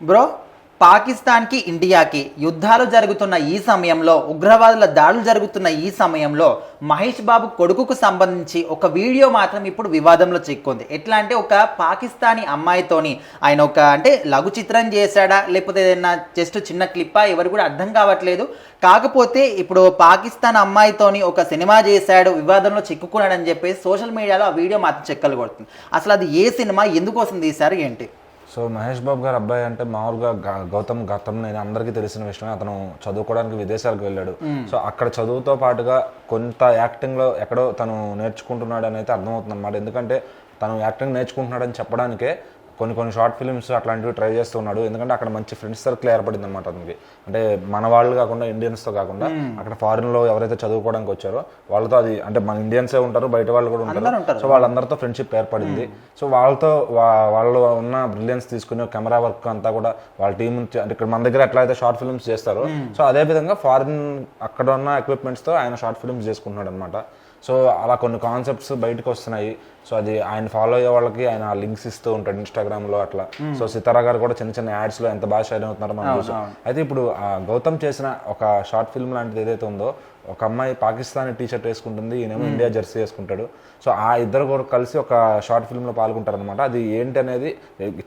Bro పాకిస్తాన్కి ఇండియాకి యుద్ధాలు జరుగుతున్న ఈ సమయంలో ఉగ్రవాదుల దాడులు జరుగుతున్న ఈ సమయంలో మహేష్ బాబు కొడుకుకు సంబంధించి ఒక వీడియో మాత్రం ఇప్పుడు వివాదంలో చిక్కుంది. ఎట్లా అంటే ఒక పాకిస్తానీ అమ్మాయితోని ఆయన ఒక అంటే లఘు చిత్రం చేశాడా లేకపోతే ఏదైనా జస్ట్ చిన్న క్లిప్పా ఎవరు కూడా అర్థం కావట్లేదు. కాకపోతే ఇప్పుడు పాకిస్తాన్ అమ్మాయితోని ఒక సినిమా చేశాడు వివాదంలో చిక్కుకున్నాడని చెప్పేసి సోషల్ మీడియాలో ఆ వీడియో మాత్రం చెక్కలు కొడుతుంది. అసలు అది ఏ సినిమా ఎందుకోసం తీశారు ఏంటి? సో మహేష్ బాబు గారు అబ్బాయి అంటే మామూలుగా గౌతమ్ గతం నేను అందరికీ తెలిసిన విషయమే. అతను చదువుకోవడానికి విదేశాలకు వెళ్ళాడు. సో అక్కడ చదువుతో పాటుగా కొంత యాక్టింగ్లో ఎక్కడో తను నేర్చుకుంటున్నాడు అని అయితే అర్థమవుతుంది అనమాట ఎందుకంటే తను యాక్టింగ్ నేర్చుకుంటున్నాడని చెప్పడానికే కొన్ని కొన్ని షార్ట్ ఫిల్మ్స్ అట్లాంటివి ట్రై చేస్తున్నాడు ఎందుకంటే అక్కడ మంచి ఫ్రెండ్స్ సర్కిల్ ఏర్పడింది అనమాట అతనికి అంటే మన వాళ్ళు కాకుండా ఇండియన్స్తో కాకుండా అక్కడ foreign లో ఎవరైతే చదువుకోవడానికి వచ్చారో వాళ్ళతో అది అంటే మన ఇండియన్సే ఉంటారు బయట వాళ్ళు కూడా ఉంటారు. సో వాళ్ళందరితో ఫ్రెండ్షిప్ ఏర్పడింది. సో వాళ్ళతో వాళ్ళు ఉన్న బ్రిలియన్స్ తీసుకుని కెమెరా వర్క్ అంతా కూడా వాళ్ళ టీం అంటే ఇక్కడ మన దగ్గర ఎట్లా అయితే షార్ట్ ఫిల్మ్స్ చేస్తారో సో అదే విధంగా ఫారిన్ అక్కడ ఉన్న ఎక్విప్మెంట్స్తో ఆయన షార్ట్ ఫిల్మ్స్ చేసుకుంటున్నాడు అనమాట సో అలా కొన్ని కాన్సెప్ట్స్ బయటకు వస్తున్నాయి. సో అది ఆయన ఫాలో అయ్యే వాళ్ళకి ఆయన లింక్స్ ఇస్తూ ఉంటాడు ఇన్స్టాగ్రామ్లో అట్లా సో సితారా గారు కూడా చిన్న చిన్న యాడ్స్లో ఎంత బాగా షైన్ అవుతున్నారో మనం చూసాం. అయితే ఇప్పుడు ఆ గౌతమ్ చేసిన ఒక షార్ట్ ఫిల్మ్ లాంటిది ఏదైతే ఉందో ఒక అమ్మాయి పాకిస్తానీ టీ షర్ట్ వేసుకుంటుంది ఈయనేమో ఇండియా జెర్సీ వేసుకుంటాడు. సో ఆ ఇద్దరు కూడా కలిసి ఒక షార్ట్ ఫిల్మ్లో పాల్గొంటారు అనమాట అది ఏంటి అనేది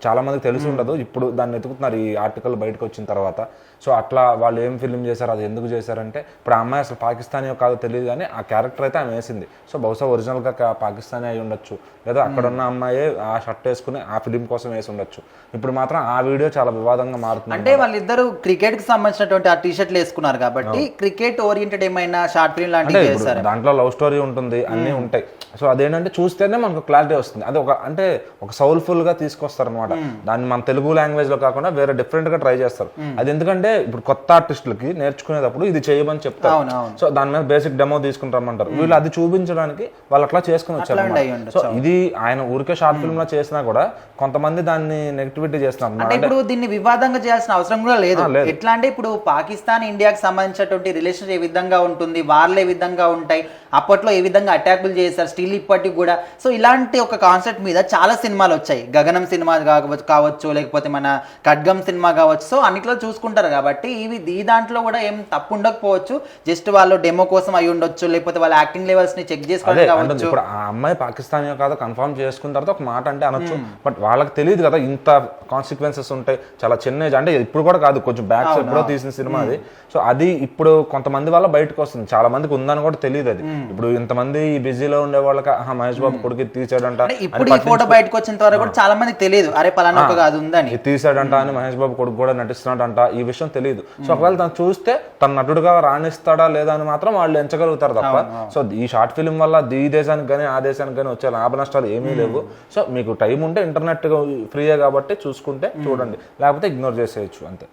చాలా మందికి తెలిసి ఉండదు. ఇప్పుడు దాన్ని ఎతుకుతున్నారు ఈ ఆర్టికల్ బయటకు వచ్చిన తర్వాత. సో అట్లా వాళ్ళు ఏం ఫిల్మ్ చేశారు అది ఎందుకు చేశారంటే ఇప్పుడు ఆ అమ్మాయి అసలు పాకిస్తానీ కాదో తెలియదు కానీ ఆ క్యారెక్టర్ అయితే ఆమె వేసింది సో బహుశా ఒరిజినల్గా కా- పాకిస్తానీ అయి ఉండొచ్చు. లేదా అక్కడ ఉన్న అమ్మాయి ఆ షర్ట్ వేసుకుని ఆ ఫిలిం కోసం వేసి ఉండొచ్చు. ఇప్పుడు మాత్రం ఆ వీడియో చాలా వివాదంగా మారుతుంది అంటే వాళ్ళిద్దరు క్రికెట్కి సంబంధించినటువంటి ఆ టీ షర్ట్లు వేసుకున్నారు కాబట్టి క్రికెట్ ఓరియంటెడ్ ఏమైనా షార్ట్ ఫిల్మ్ లాంటివి చేశారు? దాంట్లో లవ్ స్టోరీ ఉంటుంది అన్నీ ఉంటాయి. సో అదేంటంటే చూస్తేనే మనకు క్లారిటీ వస్తుంది. అది ఒక అంటే ఒక సౌల్ఫుల్గా తీసుకొస్తారు అనమాట దాన్ని మన తెలుగు లాంగ్వేజ్లో కాకుండా వేరే డిఫరెంట్గా ట్రై చేస్తారు. అది ఎందుకంటే ఇప్పుడు కొత్త ఆర్టిస్టులకి నేర్చుకునేటప్పుడు ఇది చేయమని చెప్తారు. సో దాని మీద బేసిక్ డెమో తీసుకుని రమ్మంటారు వీళ్ళు అది చూపించడానికి వాళ్ళు అట్లా చేసుకుని వచ్చారు. సో ఇది ఆయన ఊరికే షార్ట్ ఫిల్మ్లో చేసినా కూడా కొంతమంది దాన్ని నెగిటివిటీ చేస్తున్నారు. అంటే. ఇప్పుడు దీన్ని వివాదంగా చేయాల్సిన అవసరం కూడా లేదు. ఎట్లా అంటే ఇప్పుడు పాకిస్తాన్ ఇండియాకి సంబంధించినటువంటి రిలేషన్ ఏ విధంగా ఉంటుంది వార్లు ఏ విధంగా ఉంటాయి అప్పట్లో ఏ విధంగా అటాకులు చేశారు స్టిల్ ఇప్పటికి కూడా. సో ఇలాంటి ఒక కాన్సెప్ట్ మీద చాలా సినిమాలు వచ్చాయి. గగనం సినిమా కావచ్చు కావచ్చు లేకపోతే మన ఖడ్గం సినిమా కావచ్చు. సో అన్నిట్లో చూసుకుంటారు కాబట్టి ఇవి ఈ దాంట్లో కూడా ఏం తప్పు ఉండకపోవచ్చు. జస్ట్ వాళ్ళు డెమో కోసం అయి ఉండొచ్చు లేకపోతే వాళ్ళ యాక్టింగ్ లెవెల్స్ని చెక్ కావచ్చు. ఇప్పుడు ఆ అమ్మాయి పాకిస్తానీ కాదో కన్ఫర్మ్ చేసుకున్న తర్వాత ఒక మాట అంటే అనొచ్చు. బట్ వాళ్ళకి తెలియదు కదా ఇంత కాన్సిక్వెన్సెస్ ఉంటాయి చాలా చిన్న ఏజ్. అంటే ఇప్పుడు కూడా కాదు కొంచెం బ్యాక్స్ ఎప్పుడో తీసిన సినిమా అది. సో అది ఇప్పుడు కొంతమంది వల్ల బయటకు వస్తుంది. చాలా మందికి ఉందని కూడా తెలియదు అది. ఇప్పుడు ఇంతమంది బిజీలో ఉండే వాళ్ళకి ఆహా, మహేష్ బాబు కొడుకు తీసాడంట ఇప్పుడు ఈ ఫోటో బయటకు వచ్చిన వరకు కూడా చాలా మందికి తెలియదు. అరే పలానా ఒక అది ఉందని. తీసాడంట అని మహేష్ బాబు కొడుకు కూడా నటిస్తున్నాడంట. ఈ విషయం తెలియదు. సో ఒకవేళ తను చూస్తే తన నటుడుగా రాణిస్తాడా లేదా అని మాత్రం వాళ్ళు ఎంచగలుగుతారు తప్ప. సో ఈ షార్ట్ ఫిల్మ్ వల్ల ఈ దేశానికి కానీ ఆ దేశానికి కానీ వచ్చే లాభ నష్టాలు ఏమీ లేవు. సో మీకు టైం ఉంటే ఇంటర్నెట్ ఫ్రీయే కాబట్టి చూసుకుంటే చూడండి. లేకపోతే ఇగ్నోర్ చేసేయచ్చు అంతే.